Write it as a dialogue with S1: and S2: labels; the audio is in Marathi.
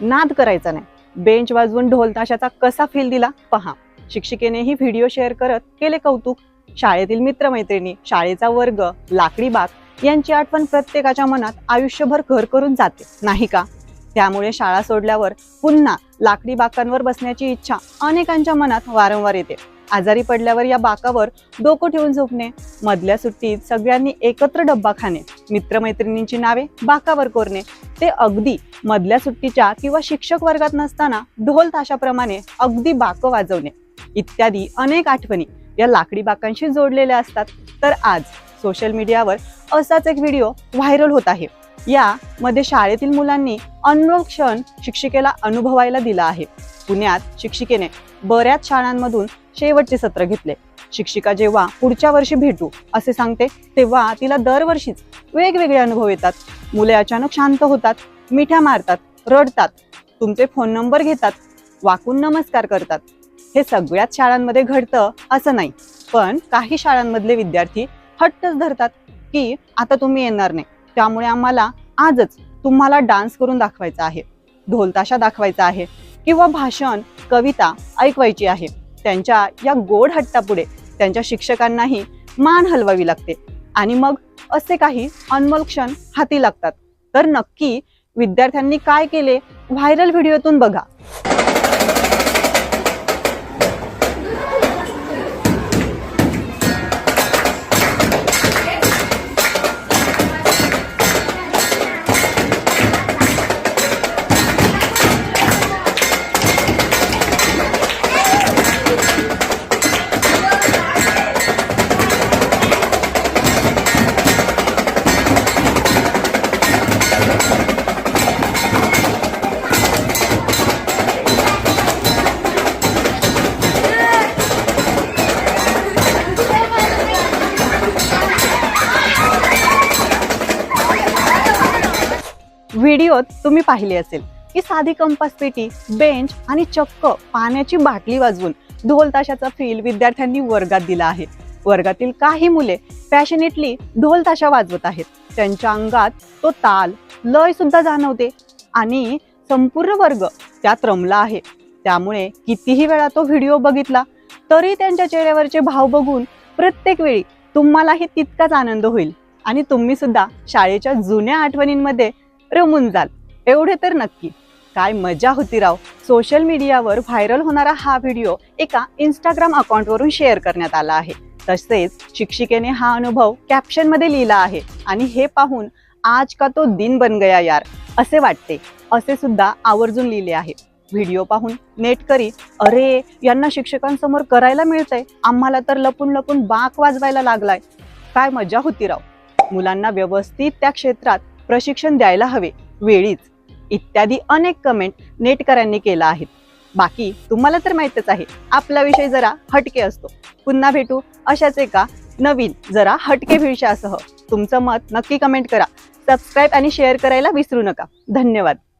S1: नाद करायचा नाही. बेंच वाजवून ढोल ताशाचा कसा फील दिला? पहा. शिक्षिकेनेही व्हिडिओ शेअर करत केले कौतुक. शाळेतील मित्रमैत्रिणी शाळेचा वर्ग लाकडी बाग यांची आठवण प्रत्येकाच्या मनात आयुष्यभर घर करून जाते. नाही का? त्यामुळे शाळा सोडल्यावर पुन्हा लाकडी बाकांवर बसण्याची इच्छा अनेकांच्या मनात वारंवार येते. आजारी पडल्यावर या बाकावर डोकं ठेवून झोपणे मधल्या सुट्टीत सगळ्यांनी एकत्र डब्बा खाणे मित्रमैत्रिणींची नावे बाकावर कोरणे ते अगदी मधल्या सुट्टीच्या किंवा शिक्षक वर्गात नसताना ढोल ताशाप्रमाणे अगदी बाकं वाजवणे. इत्यादी अनेक आठवणी या लाकडी बाकांशी जोडलेल्या असतात. तर आज सोशल मीडियावर असाच एक व्हिडिओ व्हायरल होत आहे. यामध्ये शाळेतील मुलांनी अनमोल क्षण शिक्षिकेला अनुभवायला दिला आहे. पुण्यात शिक्षिकेने बऱ्याच शाळांमधून शेवटचे सत्र घेतले. शिक्षिका जेव्हा पुढच्या वर्षी भेटू असे सांगते तेव्हा तिला दरवर्षीच वेगवेगळे अनुभव येतात. मुले अचानक शांत होतात मिठ्या मारतात रडतात तुमचे फोन नंबर घेतात वाकून नमस्कार करतात. हे सगळ्याच शाळांमध्ये घडतं असं नाही पण काही शाळांमधले विद्यार्थी हट्टच धरतात की आता तुम्ही येणार नाही. त्यामुळे आम्हाला आजच तुम्हाला डान्स करून दाखवायचा आहे ढोलताशा दाखवायचा आहे किंवा भाषण कविता ऐकवायची आहे. त्यांच्या या गोड हट्टापुढे त्यांच्या शिक्षकांनाही मान हलवावी लागते. आणि मग असे काही अनमोल क्षण हाती लागतात. तर नक्की विद्यार्थ्यांनी काय केले? व्हायरल व्हिडिओतून बघा. व्हिडिओत तुम्ही पाहिले असेल. की साधी कंपास पेटी बेंच आणि चक्क पाण्याची बाटली वाजवून ढोल ताशाचा फील विद्यार्थ्यांनी वर्गात दिला आहे. वर्गातील काही मुले पॅशनेटली ढोल ताशा वाजवत आहेत. त्यांच्या अंगात तो ताल लय सुद्धा जाणवते. आणि संपूर्ण वर्ग त्यात रमला आहे. त्यामुळे कितीही वेळा तो व्हिडिओ बघितला तरी त्यांच्या चेहऱ्यावरचे भाव बघून प्रत्येक वेळी तुम्हालाही तितकाच आनंद होईल. आणि तुम्ही सुद्धा शाळेच्या जुन्या आठवणींमध्ये रमून जाल. एवढे तर नक्की. काय मजा होती राव. सोशल मीडियावर व्हायरल होणारा हा व्हिडिओ एका इंस्टाग्राम अकाउंटवरून शेअर करण्यात आला आहे. तसेच शिक्षिकेने हा अनुभव कॅप्शनमध्ये लिहिला आहे. आणि हे पाहून आज का तो दिन बन गया यार असे वाटते. असे सुद्धा आवर्जून लिहिले आहे. व्हिडिओ पाहून नेटकरी अरे यांना शिक्षकांसमोर करायला मिळतंय. आम्हाला तर लपून लपून बाक वाजवायला लागलाय. काय मजा होती राव. मुलांना व्यवस्थित त्या क्षेत्रात प्रशिक्षण द्यायला हवे. वेळीच. इत्यादी अनेक कमेंट नेटकऱ्यांनी केला आहेत बाकी तुम्हाला तर माहितच आहे आपला विषय जरा हटके असतो. पुन्हा भेटू अशाच एका नवीन जरा हटके विषयासह. तुमचं मत नक्की कमेंट करा. सबस्क्राईब आणि शेअर करायला विसरू नका. धन्यवाद.